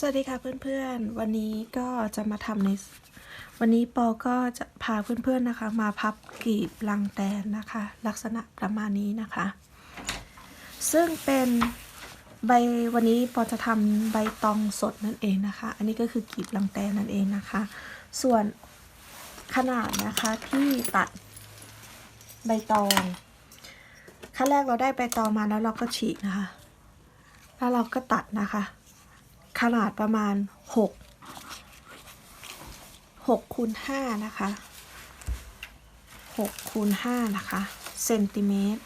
สวัสดีค่ะเพื่อนๆ วันนี้ก็จะมาทำใน วันนี้ปอก็จะพาเพื่อนๆนะคะ มาพับกลีบลังแตนนะคะ ลักษณะประมาณนี้นะคะ ซึ่งเป็นใบวันนี้ปอจะทำใบตองสดนั่นเองนะคะ อันนี้ก็คือกลีบลังแตนนั่นเองนะคะ ส่วนขนาดนะคะที่ตัดใบตอง ขั้นแรกเราได้ใบตองมาแล้วเราก็ฉีกนะคะ แล้วเราก็ตัดนะคะ ขนาดประมาณหกหกคูณห้านะคะหกคูณห้านะคะเซนติเมตร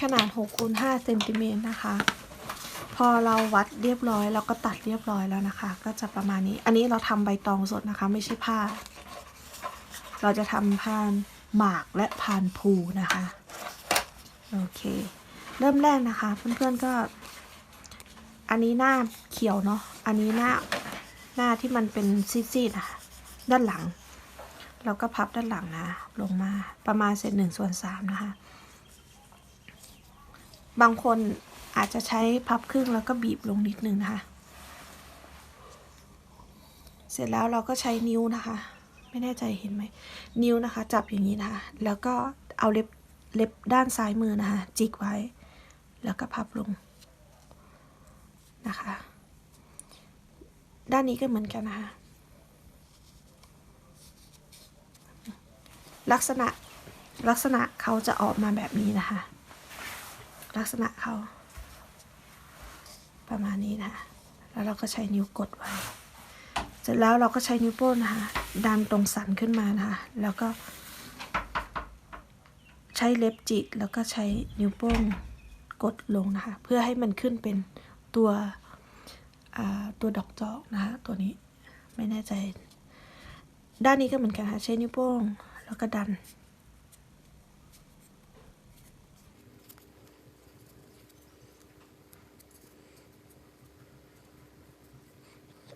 ขนาด6คูณ5เซนติเมตรนะคะ พอเราวัดเรียบร้อยแล้วก็ตัดเรียบร้อยแล้วนะคะ ก็จะประมาณนี้ อันนี้เราทำใบตองสดนะคะ ไม่ใช่ผ้า เราจะทำพานหมากและพานภูนะคะ โอเค เริ่มแรกนะคะ เพื่อนๆก็ อันนี้หน้าเขียวเนาะอันนี้หน้าหน้าที่มันเป็นซีดๆนะคะด้านหลัง เราก็พับด้านหลังนะ ลงมาประมาณเศษหนึ่งส่วนสามนะคะ บางคนอาจจะใช้พับครึ่งแล้วก็บีบลงนิดนึงนะคะ เสร็จแล้วเราก็ใช้นิ้วนะคะ ไม่แน่ใจเห็นไหมนิ้วนะคะ จับอย่างนี้นะคะ แล้วก็เอาเล็บเล็บด้านซ้ายมือนะคะ จิกไว้ แล้วก็พับลงนะคะ ด้านนี้ก็เหมือนกันนะคะ ลักษณะลักษณะเขาจะออกมาแบบนี้นะคะ ลักษณะเขา ประมาณนี้นะคะแล้วเราก็ใช้นิ้วกดไว้ เสร็จแล้วเราก็ใช้นิ้วโป้งนะคะดันตรงสันขึ้นมานะคะ แล้วก็ ใช้เล็บจิกแล้วก็ใช้นิ้วโป้ง กดลงนะคะ เพื่อให้มันขึ้นเป็นตัวตัวดอกจอกนะคะตัวนี้ไม่แน่ใจ ด้านนี้ก็เหมือนกันค่ะใช้นิ้วโป้งแล้วก็ดัน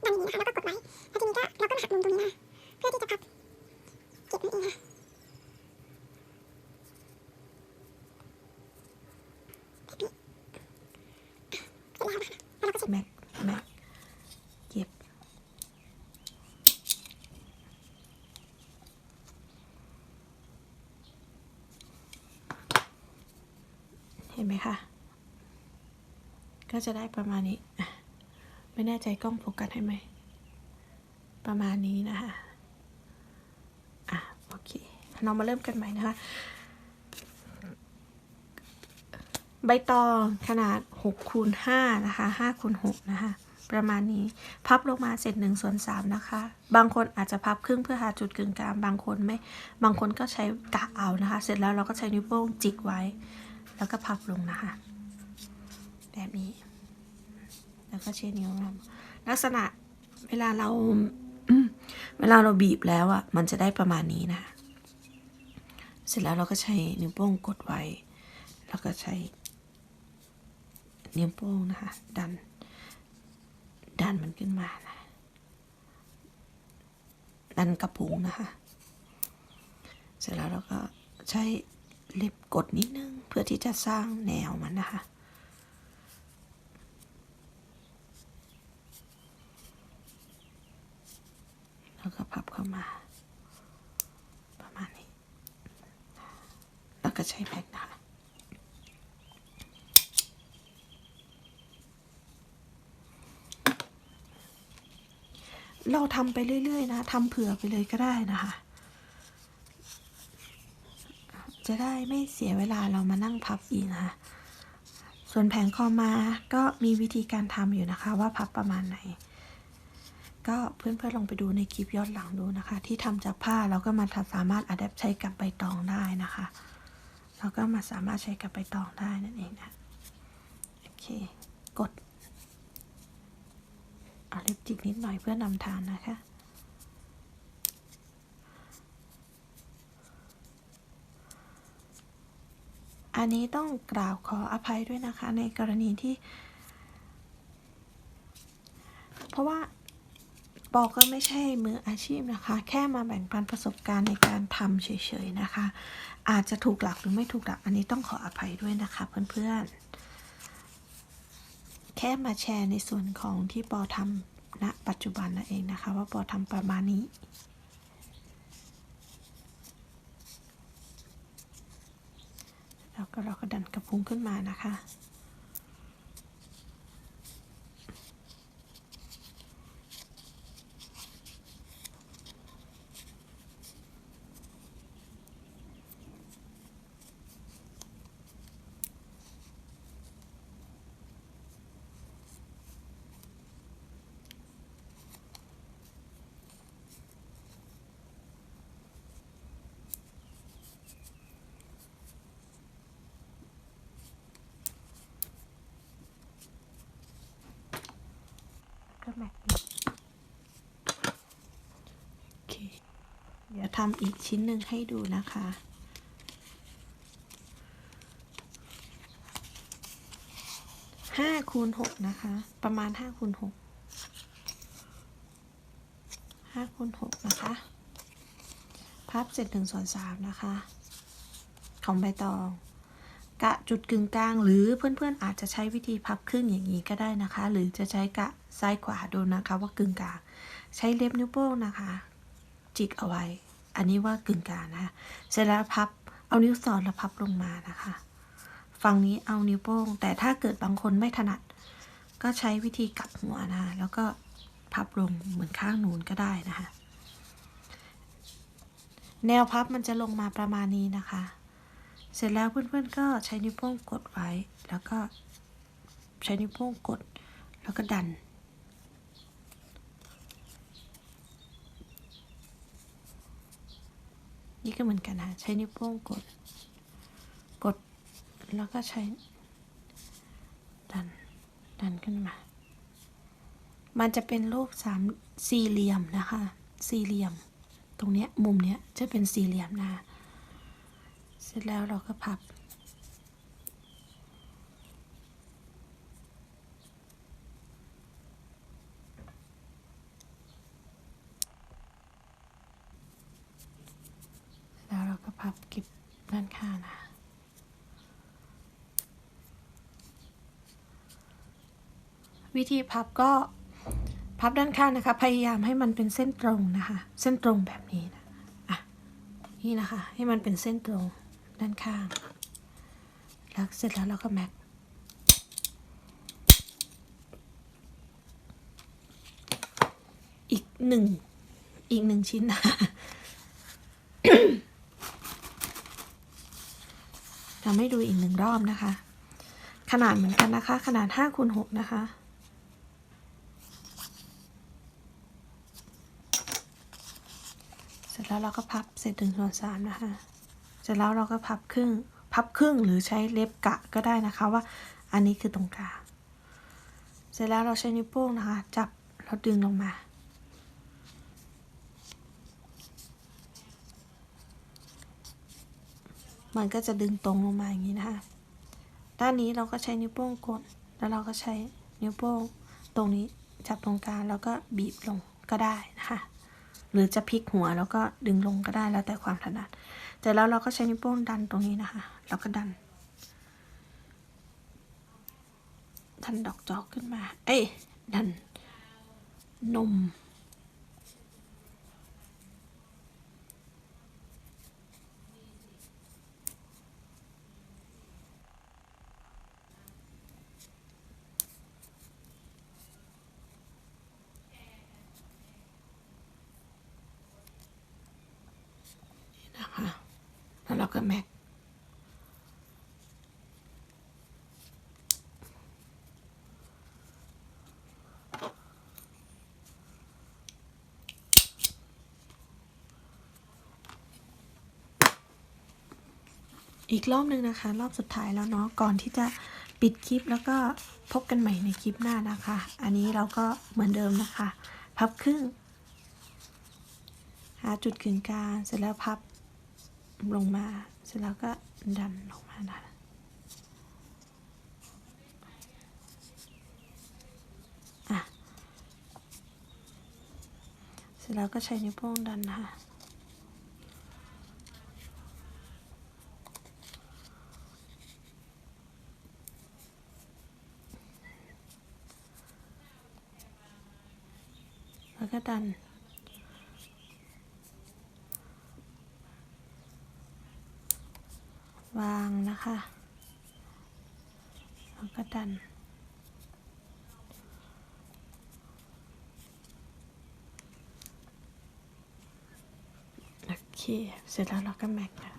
ดันอย่างนี้นะคะแล้วก็กดไว้แล้วทีนี้ก็เราก็มาหักมุมตรงนี้นะเพื่อที่จะพับเก็บนั่นเองนะแบบนี้เสร็จแล้วนะคะแล้วเราก็เช็ด แม็กแม็กเก็บ เห็น ไหมคะ ก็จะได้ประมาณนี้ ไม่แน่ใจกล้องโฟกัสให้ไหม ประมาณนี้นะคะอะโอเค เรามาเริ่มกันใหม่นะคะ ใบตองขนาด6คูณ5นะคะ5คูณ6นะคะประมาณนี้พับลงมาเสร็จ1ส่วน3นะคะ บางคนอาจจะพับครึ่งเพื่อหาจุดกึ่งกลางบางคนไม่ บางคนก็ใช้กะเอานะคะ เสร็จแล้วเราก็ใช้นิ้วโป้งจิกไว้ แล้วก็พับลงนะคะ แบบนี้ แล้วก็เช็ดนิ้วลงลักษณะเวลาเราเวลาเราบีบแล้วอะ่ะ มันจะได้ประมาณนี้นะ เสร็จแล้วเราก็ใช้นิ้วโป้งกดไว้ แล้วก็ใช้นิ้วโป้งนะคะ ดัน ดันมันขึ้นมานะ ดันกระพุ้งนะคะ เสร็จแล้วเราก็ใช้ เล็บกดนิดนึง เพื่อที่จะสร้างแนวมันนะคะ แล้วก็พับเข้ามา ประมาณนี้ แล้วก็ใช้แม็กนะคะเราทำไปเรื่อย ๆ นะทำเผื่อไปเลยก็ได้นะคะ จะได้ไม่เสียเวลาเรามานั่งพับอีกนะคะส่วนแผงคอมาก็มีวิธีการทำอยู่นะคะ ว่าพับประมาณไหน ก็เพื่อนๆลองไปดูในคลิปย้อนหลังดูนะคะ ที่ทำจากผ้าเราก็มาสามารถอัดแอปใช้กับใบตองได้นะคะ เราก็มาสามารถใช้กับใบตองได้นั่นเองนะโอเค กดเอาล็บจิกนิดหน่อยเพื่อนำทางนะคะ อันนี้ต้องกล่าวขออภัยด้วยนะคะ ในกรณีที่ เพราะว่าปอก็ไม่ใช่มืออาชีพนะคะ แค่มาแบ่งปันประสบการณ์ในการทำเฉยๆนะคะ อาจจะถูกหลักหรือไม่ถูกหลัก อันนี้ต้องขออภัยด้วยนะคะเพื่อนๆ แค่มาแชร์ในส่วนของที่ปอทำณปัจจุบันนั่นเองนะคะ ว่าปอทำประมาณนี้ แล้วก็เราก็ดันกระพุ้งขึ้นมานะคะ ก็แม็กอีกโอเค เดี๋ยวทำอีกชิ้นหนึ่งให้ดูนะคะห้าคูณหกนะคะ ประมาณห้าคูณหกห้าคูณหกนะคะ พับเสร็จหนึ่งส่วนสามนะคะ ของใบตอง กะจุดกึ่งกลางหรือเพื่อนๆอาจจะใช้วิธีพับครึ่งอย่างนี้ก็ได้นะคะ หรือจะใช้กะ ซ้ายขวาดูนะคะว่ากึ่งกลางใช้เล็บนิ้วโป้งนะคะ จิกเอาไว้ อันนี้ว่ากึ่งกลางนะคะเสร็จแล้วพับเอานิ้วสอดแล้วพับลงมานะคะฝั่งนี้เอานิ้วโป้ง แต่ถ้าเกิดบางคนไม่ถนัด ก็ใช้วิธีกลับหัวนะคะแล้วก็พับลงเหมือนข้างนูนก็ได้นะคะ แนวพับมันจะลงมาประมาณนี้นะคะ เสร็จแล้วเพื่อนๆก็ใช้นิ้วโป้งกดไว้ แล้วก็ใช้นิ้วโป้งกดแล้วก็ดัน นี่ก็เหมือนกันนะใช้นิ้วโป้งกด กดแล้วก็ใช้ ดัน ดันขึ้นมา มันจะเป็นรูปสามสี่เหลี่ยมนะคะ สี่เหลี่ยม ตรงเนี้ยมุมเนี้ยจะเป็นสี่เหลี่ยมนะคะเสร็จแล้วเราก็พับ แล้วเราก็ พับเก็บด้านข้างนะวิธีพับก็พับด้านข้างนะคะ พยายามให้มันเป็นเส้นตรงนะคะ เส้นตรงแบบนี้นะอะนี่นะคะ ให้มันเป็นเส้นตรงด้านข้าง แล้วเสร็จแล้วเราก็แม็กอีกหนึ่งอีกหนึ่งชิ้นนะ ทำให้ดูอีกหนึ่งรอบนะคะ ขนาดเหมือนกันนะคะ ขนาด5คูณ6นะคะเสร็จแล้วเราก็พับเศษหนึ่งส่วนสามนะคะ เสร็จแล้วเราก็พับครึ่ง พับครึ่งหรือใช้เล็บกะก็ได้นะคะว่าอันนี้คือตรงกลางเสร็จแล้วเราใช้นิ้วโป้งนะคะ จับแล้วดึงลงมา มันก็จะดึงตรงลงมาอย่างนี้นะคะ ด้านนี้เราก็ใช้นิ้วโป้งกด แล้วเราก็ใช้นิ้วโป้งตรงนี้จับตรงกลางแล้วก็บีบลงก็ได้นะคะ หรือจะพลิกหัวแล้วก็ดึงลงก็ได้แล้วแต่ความถนัด แต่แล้วเราก็ใช้นิ้วโป้งดันตรงนี้นะคะ แล้วก็ดันดันดอกจอกขึ้นมา เอ้ยดันนม นะคะแล้วเราก็แม็ก อีกรอบหนึ่งนะคะ รอบสุดท้ายแล้วเนาะก่อนที่จะปิดคลิปแล้วก็พบกันใหม่ในคลิปหน้านะคะ อันนี้เราก็เหมือนเดิมนะคะ พับครึ่ง หาจุดกึ่งกลางเสร็จแล้วพับลงมา เสร็จแล้วก็ดันลงมานะอะเสร็จแล้วก็ใช้นิ้วโป้งดันนะคะ แล้วก็ ดัน วางนะคะแล้วก็ดัน โอเค เสร็จแล้วเราก็แม็กค่ะ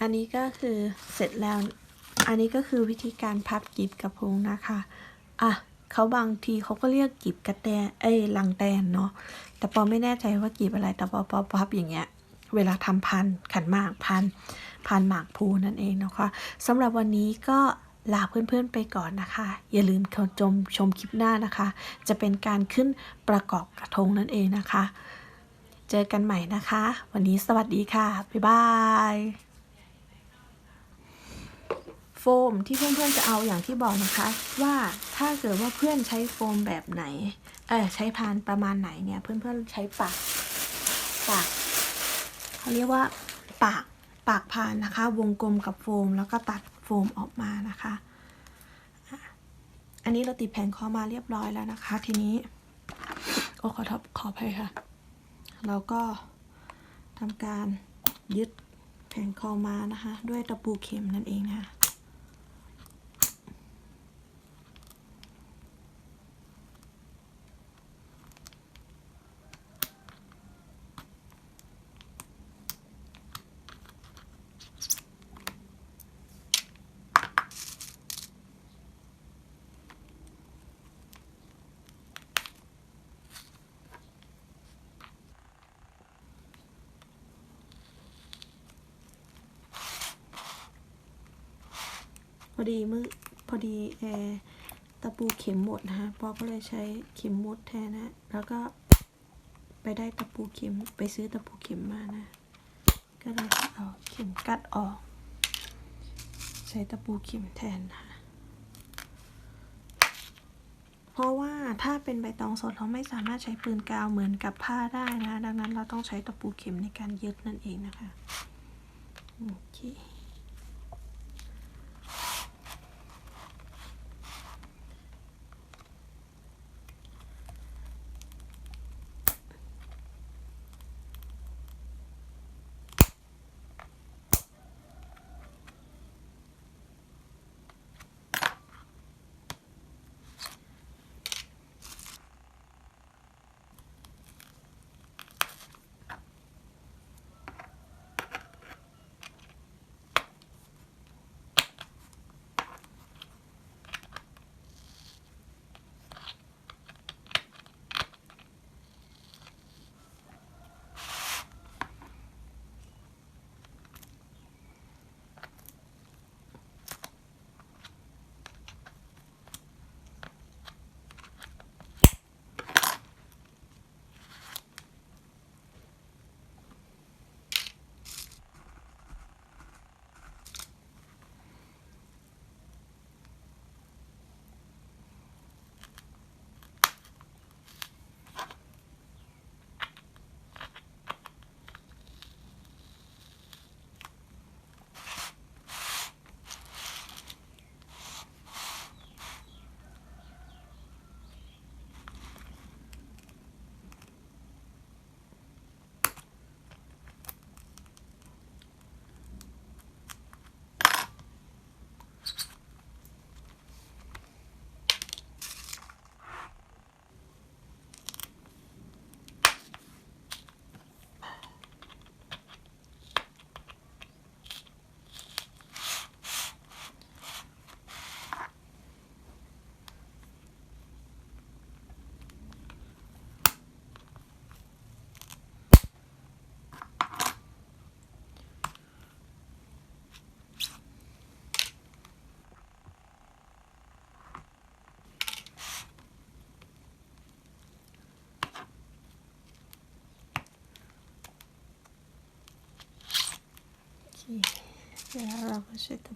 อันนี้ก็คือเสร็จแล้ว อันนี้ก็คือวิธีการพับกีบกระพงนะคะ อะเขาบางทีเขาก็เรียกกีบกระแตเอ้ยลังแตนเนาะ แต่ปอไม่แน่ใจว่ากีบอะไร แต่ปอปอพับอย่างเงี้ย เวลาทำพันขันหมากพันพันหมากภูนั่นเองนะคะสำหรับวันนี้ก็ลาเพื่อนๆไปก่อนนะคะ อย่าลืมเข้าชมชมคลิปหน้านะคะ จะเป็นการขึ้นประกอบกระทงนั่นเองนะคะ เจอกันใหม่นะคะ วันนี้สวัสดีค่ะ บ๊ายบาย มที่เพื่อนๆจะเอาอย่างที่บอกนะคะ ว่าถ้าเกิดว่าเพื่อนใช้โฟมแบบไหน เออใช้พานประมาณไหนเนี่ย เพื่อนๆใช้ปากปากเขาเรียกว่าปากปากพานนะคะ วงกลมกับโฟม แล้วก็ตัดโฟมออกมานะคะ อันนี้เราติดแผงคอมาเรียบร้อยแล้วนะคะ ทีนี้โอ้ขอทบขออภัยค่ะ เราก็ทำการยึดแผงคอมานะคะ ด้วยตะปูเข็มนั่นเองนะคะ พอดีมือพอดีแอร์ตะปูเข็มหมดนะคะปอก็เลยใช้เข็มหมดแทนนะแล้วก็ไปได้ตะปูเข็มไปซื้อตะปูเข็มมานะ ก็เลยเอาเข็มกัดออก ใช้ตะปูเข็มแทนนะเพราะว่าถ้าเป็นใบตองสดเราไม่สามารถใช้ปืนกาวเหมือนกับผ้าได้นะ ดังนั้นเราต้องใช้ตะปูเข็มในการยึดนั่นเองนะคะโอเค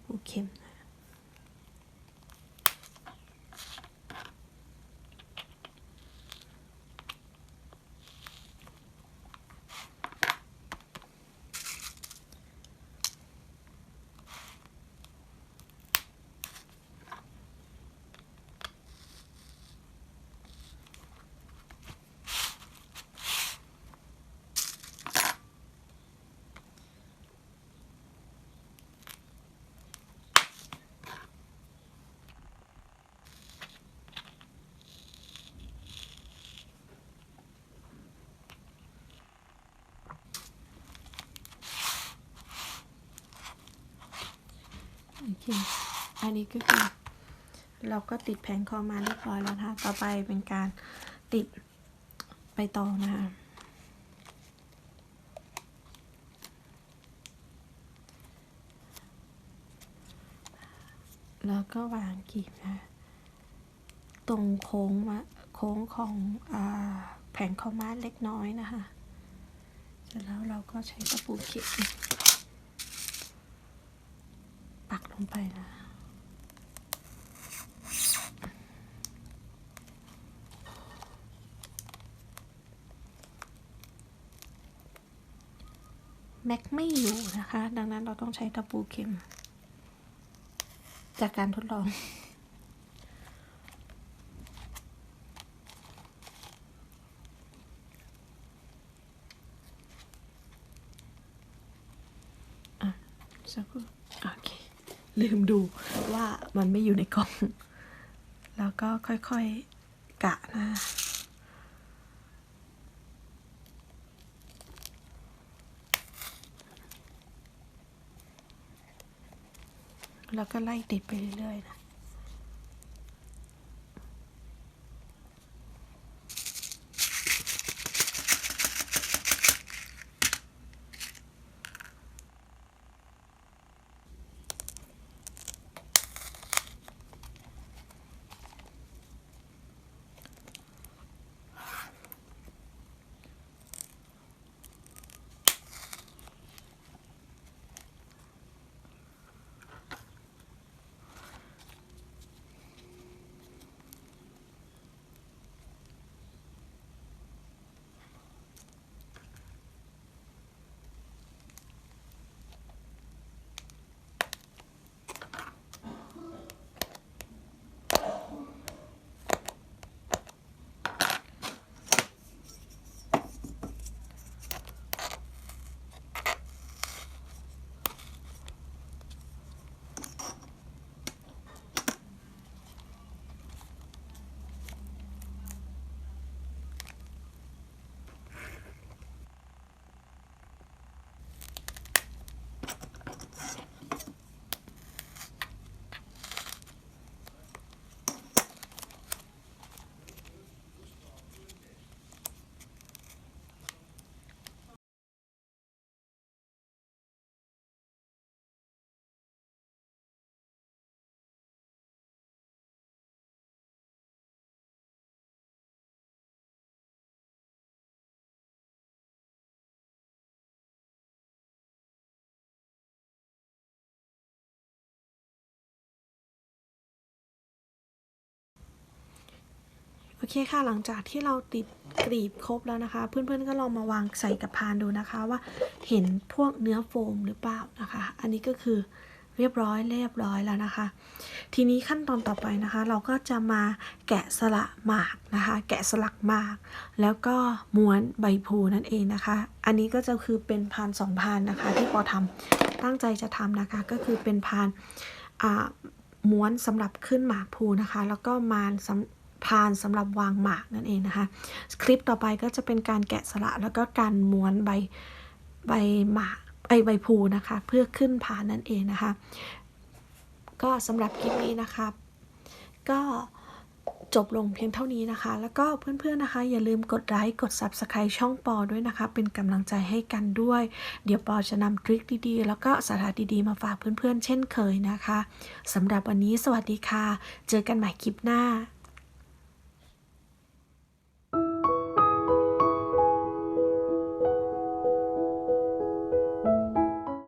โอเเราก็ใช้ตะปูเข็มนะเค อันนี้ก็คือ เราก็ติดแผงคอมาเรียบร้อยแล้วนะคะ ต่อไปเป็นการติดใบตองนะคะแล้วก็วางกีบนะตรงโค้งมาโค้งของอแผงคอมาเล็กน้อยนะคะ เสร็จแล้วเราก็ใช้ตะปูเขียน ปักลงไปนะแม็กไม่อยู่นะคะ ดังนั้นเราต้องใช้ตะปูเข็ม จากการทดลอง อะสักครู่โอเค ลืมดูว่ามันไม่อยู่ในกล่อง แล้วก็ค่อยๆกะนะแล้วก็ไล่ติดไปเรื่อยๆนะ โอเคค่ะหลังจากที่เราติดกรีบครบแล้วนะคะ เพื่อนๆก็ลองมาวางใส่กับพานดูนะคะว่าเห็นพวกเนื้อโฟมหรือเปล่านะคะ อันนี้ก็คือเรียบร้อยเรียบร้อยแล้วนะคะ ทีนี้ขั้นตอนต่อไปนะคะ เราก็จะมาแกะสลักหมากนะคะ แกะสลักหมาก แล้วก็ม้วนใบพลูนั่นเองนะคะ อันนี้ก็จะคือเป็นพานสองพานนะคะ ที่ปอทำตั้งใจจะทำนะคะ ก็คือเป็นพานม้วนสำหรับขึ้นหมากพลูนะคะ แล้วก็มาน พานสำหรับวางหมากนั่นเองนะคะ คลิปต่อไปก็จะเป็นการแกะสลักแล้วก็การม้วนใบใบหมากไอใบพูนะคะ เพื่อขึ้นพานนั่นเองนะคะ ก็สำหรับคลิปนี้นะคะก็จบลงเพียงเท่านี้นะคะ แล้วก็เพื่อนๆนะคะ อย่าลืมกดไลค์กด Subscribe ช่องปอด้วยนะคะ เป็นกำลังใจให้กันด้วย เดี๋ยวปอจะนำทริคดีๆ แล้วก็สาระดีๆ มาฝากเพื่อนๆ เช่นเคยนะคะสำหรับวันนี้สวัสดีค่ะ เจอกันใหม่คลิปหน้า